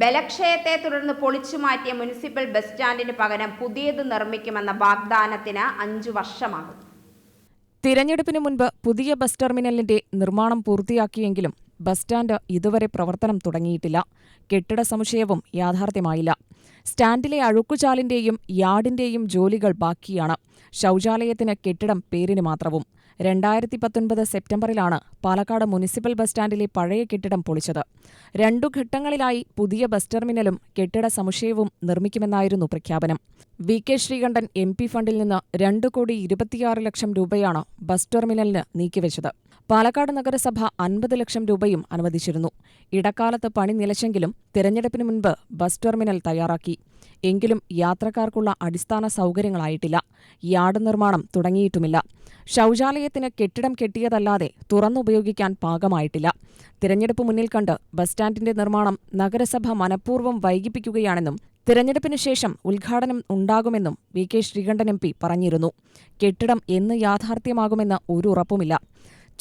ബലക്ഷയത്തെ തുടർന്ന് പൊളിച്ചു മാറ്റിയ മുനിസിപ്പൽ ബസ് സ്റ്റാൻഡിന് പകരം പുതിയത് നിർമ്മിക്കുമെന്ന വാഗ്ദാനത്തിന് അഞ്ചു വർഷമാകും. തിരഞ്ഞെടുപ്പിന് മുൻപ് പുതിയ ബസ് ടെർമിനലിന്റെ നിർമ്മാണം പൂർത്തിയാക്കിയെങ്കിലും ബസ് സ്റ്റാൻഡ് ഇതുവരെ പ്രവർത്തനം തുടങ്ങിയിട്ടില്ല. കെട്ടിട സമുച്ചയവും യാഥാർത്ഥ്യമായില്ല. സ്റ്റാൻഡിലെ അഴുക്കുചാലിന്റെയും യാർഡിന്റെയും ജോലികൾ ബാക്കിയാണ്. ശൗചാലയത്തിന് കെട്ടിടം പേരിന് മാത്രവും. രണ്ടായിരത്തി പത്തൊൻപത് സെപ്റ്റംബറിലാണ് പാലക്കാട് മുനിസിപ്പൽ ബസ് സ്റ്റാൻഡിലെ പഴയ കെട്ടിടം പൊളിച്ചത്. രണ്ടു ഘട്ടങ്ങളിലായി പുതിയ ബസ് ടെർമിനലും കെട്ടിട സമുച്ചയവും നിർമ്മിക്കുമെന്നായിരുന്നു പ്രഖ്യാപനം. V K Sreekandan M P ഫണ്ടിൽ നിന്ന് രണ്ട് കോടി ഇരുപത്തിയാറ് ലക്ഷം രൂപയാണ് ബസ് ടെർമിനലിന് നീക്കിവെച്ചത്. പാലക്കാട് നഗരസഭ അൻപത് ലക്ഷം രൂപയും അനുവദിച്ചിരുന്നു. ഇടക്കാലത്ത് പണി നിലച്ചെങ്കിലും തിരഞ്ഞെടുപ്പിന് മുൻപ് ബസ് ടെർമിനൽ തയ്യാറാക്കി. എങ്കിലും യാത്രക്കാർക്കുള്ള അടിസ്ഥാന സൗകര്യങ്ങളായിട്ടില്ല. യാർഡ് നിർമ്മാണം തുടങ്ങിയിട്ടുമില്ല. ശൗചാലയത്തിന് കെട്ടിടം കെട്ടിയതല്ലാതെ തുറന്നുപയോഗിക്കാൻ പാകമായിട്ടില്ല. തിരഞ്ഞെടുപ്പ് മുന്നിൽ കണ്ട് ബസ് സ്റ്റാൻഡിന്റെ നിർമ്മാണം നഗരസഭ മനഃപൂർവം വൈകിപ്പിക്കുകയാണെന്നും തിരഞ്ഞെടുപ്പിന് ശേഷം ഉദ്ഘാടനം ഉണ്ടാകുമെന്നും V K Sreekandan M P പറഞ്ഞിരുന്നു. കെട്ടിടം എന്ന് യാഥാർത്ഥ്യമാകുമെന്ന് ഒരു ഉറപ്പുമില്ല.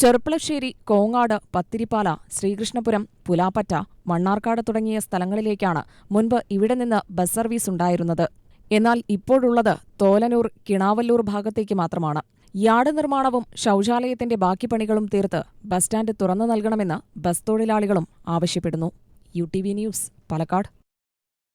ചെറുപ്പളശ്ശേരി കോങ്ങാട് പത്തിരിപ്പാല ശ്രീകൃഷ്ണപുരം പുലാപ്പറ്റ മണ്ണാർക്കാട് തുടങ്ങിയ സ്ഥലങ്ങളിലേക്കാണ് മുൻപ് ഇവിടെ നിന്ന് ബസ് സർവീസ് ഉണ്ടായിരുന്നത്. എന്നാൽ ഇപ്പോഴുള്ളത് തോലനൂർ കിണാവല്ലൂർ ഭാഗത്തേക്ക് മാത്രമാണ്. യാർഡ് നിർമ്മാണവും ശൗചാലയത്തിന്റെ ബാക്കി പണികളും തീർത്ത് ബസ് സ്റ്റാൻഡ് തുറന്നു നൽകണമെന്ന് ബസ് തൊഴിലാളികളും ആവശ്യപ്പെടുന്നു. U T V news Palakkad.